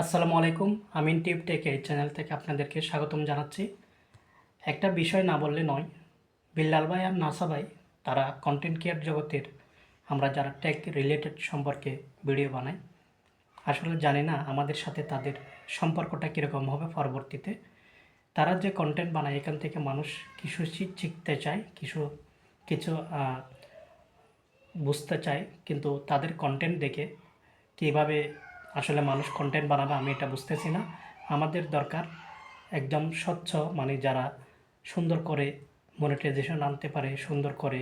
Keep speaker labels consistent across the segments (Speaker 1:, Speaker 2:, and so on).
Speaker 1: আসসালামু আলাইকুম, Amin tube tech এই চ্যানেল থেকে আপনাদেরকে স্বাগতম জানাচ্ছি। একটা বিষয় না বললে নয়, বিল্লাল ভাই আর নাসা ভাই, তারা কন্টেন্ট কেয়ার জগতের আমরা যারা টেক রিলেটেড সম্পর্কে ভিডিও বানাই, আসলে জানি না আমাদের সাথে তাদের সম্পর্কটা কীরকম হবে পরবর্তীতে। তারা যে কন্টেন্ট বানায়, এখান থেকে মানুষ কিছু শিখতে চায়, কিছু কিছু বুঝতে চায়, কিন্তু তাদের কন্টেন্ট দেখে কীভাবে আসলে মানুষ কন্টেন্ট বানাবে, আমি এটা বুঝতেছি না। আমাদের দরকার একদম স্বচ্ছ মানে যারা সুন্দর করে মনিটাইজেশন আনতে পারে, সুন্দর করে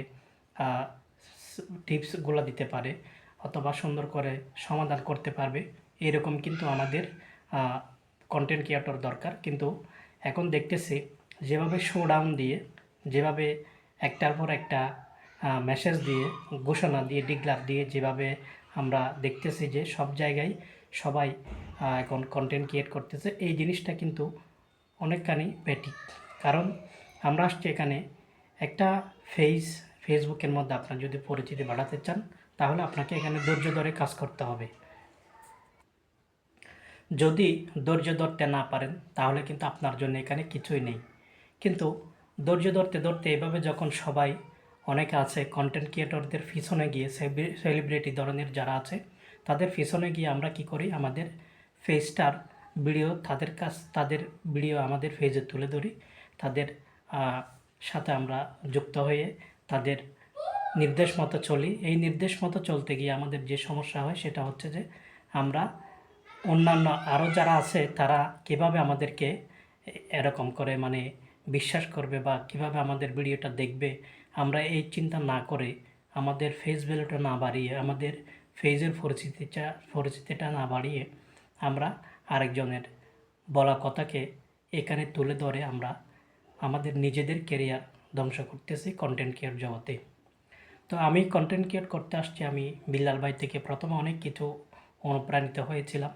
Speaker 1: টিপসগুলো দিতে পারে, অথবা সুন্দর করে সমাধান করতে পারবে, এরকম কিন্তু আমাদের কন্টেন্ট ক্রিয়েটর দরকার। কিন্তু এখন দেখতেছি যেভাবে শোডাউন দিয়ে, যেভাবে একটার পর একটা মেসেজ দিয়ে, ঘোষণা দিয়ে ডিক্লার দিয়ে, যেভাবে আমরা দেখতেছি যে সব জায়গায় সবাই এখন কন্টেন্ট ক্রিয়েট করতেছে, এই জিনিসটা কিন্তু অনেকখানি ব্যাটিক কারণ আমরা আসছি এখানে একটা ফেস ফেসবুকের মধ্যে আপনার যদি পরিচিতি বাড়াতে চান, তাহলে আপনাকে এখানে ধৈর্য ধরে কাজ করতে হবে। যদি ধৈর্য ধরতে না পারেন, তাহলে কিন্তু আপনার জন্য এখানে কিছুই নেই। কিন্তু ধৈর্য ধরতে ধরতে এভাবে যখন সবাই অনেকে আছে কন্টেন্ট ক্রিয়েটরদের পিছনে গিয়ে সেলিব্রিটি ধরনের যারা আছে তাদের পিছনে গিয়ে আমরা কি করি? আমাদের ফেসটার ভিডিও তাদের কাছ, তাদের ভিডিও আমাদের ফেজে তুলে ধরি। তাদের সাথে আমরা যুক্ত হয়ে তাদের নির্দেশ মতো চলি। এই নির্দেশ মতো চলতে গিয়ে আমাদের যে সমস্যা হয় সেটা হচ্ছে যে আমরা অন্যান্য আরও যারা আছে তারা কীভাবে আমাদেরকে এরকম করে মানে বিশ্বাস করবে বা কীভাবে আমাদের ভিডিওটা দেখবে? আমরা এই চিন্তা না করে আমাদের ফেস ভ্যালুটা না বাড়িয়ে আমাদের ফেজের পরিচিতিটা পরিচিতিটা না বাড়িয়ে আমরা আরেকজনের বলা কথাকে এখানে তুলে ধরে আমরা আমাদের নিজেদের কেরিয়ার ধ্বংস করতেছি কন্টেন্ট কেয়ার জগতে। তো আমি কন্টেন্ট ক্রিয়েট করতে আসছি, আমি বিল্লাল ভাই থেকে প্রথমে অনেক কিছু অনুপ্রাণিত হয়েছিলাম।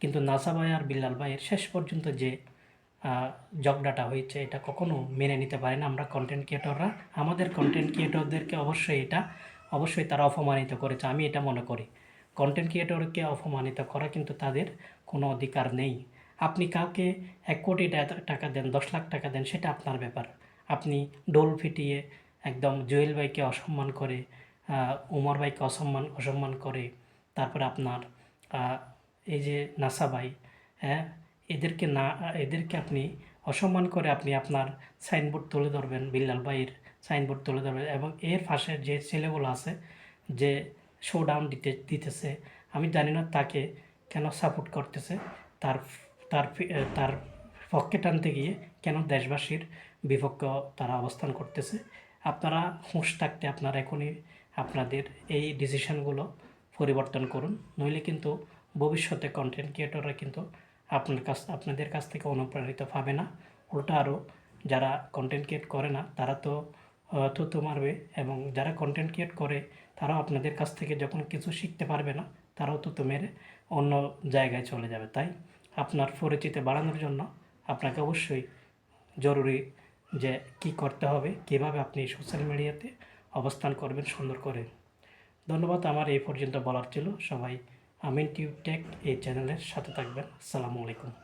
Speaker 1: কিন্তু নাসা ভাই আর বিল্লাল ভাইয়ের শেষ পর্যন্ত যে জগডাটা হয়েছে, এটা কখনো মেনে নিতে পারে না আমরা কন্টেন্ট ক্রিয়েটররা আমাদের কন্টেন্ট ক্রিয়েটরদেরকে অবশ্যই এটা অবশ্যই তারা অপমানিত করেছে, আমি এটা মনে করি। কন্টেন্ট ক্রিয়েটরকে অপমানিত করা কিন্তু তাদের কোনো অধিকার নেই। আপনি কাউকে এক কোটি টাকা দেন, দশ লাখ টাকা দেন, সেটা আপনার ব্যাপার। আপনি ডোল ফিটিয়ে একদম জুয়েল ভাইকে অসম্মান করে উমর ভাইকে অসম্মান অসম্মান করে, তারপর আপনার এই যে নাসা ভাই হ্যাঁ এদেরকে না, এদেরকে আপনি অসম্মান করে আপনি আপনার সাইনবোর্ড তুলে ধরবেন বিল্লাল ভাইয়ের। সাইনবোর্ড তুলে ধরবেন এবং এর পাশে যে ছেলেগুলো আছে যে শোডাউন দিতে, দিতেছে, আমি জানি না তাকে কেন সাপোর্ট করতেছে, তার তার তার পক্ষে টানতে গিয়ে কেন দেশবাসীর বিপক্ষ তারা অবস্থান করতেছে। আপনারা হুঁশ থাকতে আপনারা এখনই আপনাদের এই ডিসিশনগুলো পরিবর্তন করুন, নইলে কিন্তু ভবিষ্যতে কন্টেন্ট ক্রিয়েটররা কিন্তু আপনার কাছ, আপনাদের কাছ থেকে অনুপ্রাণিত পাবে না। উল্টা আরও যারা কন্টেন্ট ক্রিয়েট করে না, তারা তো থুতু মারবে এবং যারা কন্টেন্ট ক্রিয়েট করে, তারাও আপনাদের কাছ থেকে যখন কিছু শিখতে পারবে না, তারাও থুতু মেরে অন্য জায়গায় চলে যাবে। তাই আপনার পরিচিতি বাড়ানোর জন্য আপনাকে অবশ্যই জরুরি যে কি করতে হবে, কীভাবে আপনি সোশ্যাল মিডিয়াতে অবস্থান করবেন সুন্দর করে। ধন্যবাদ, আমার এই পর্যন্ত বলার ছিল। সবাই আমিন টিউব টেক এই চ্যানেলের সাথে থাকবেন। আসসালামু আলাইকুম।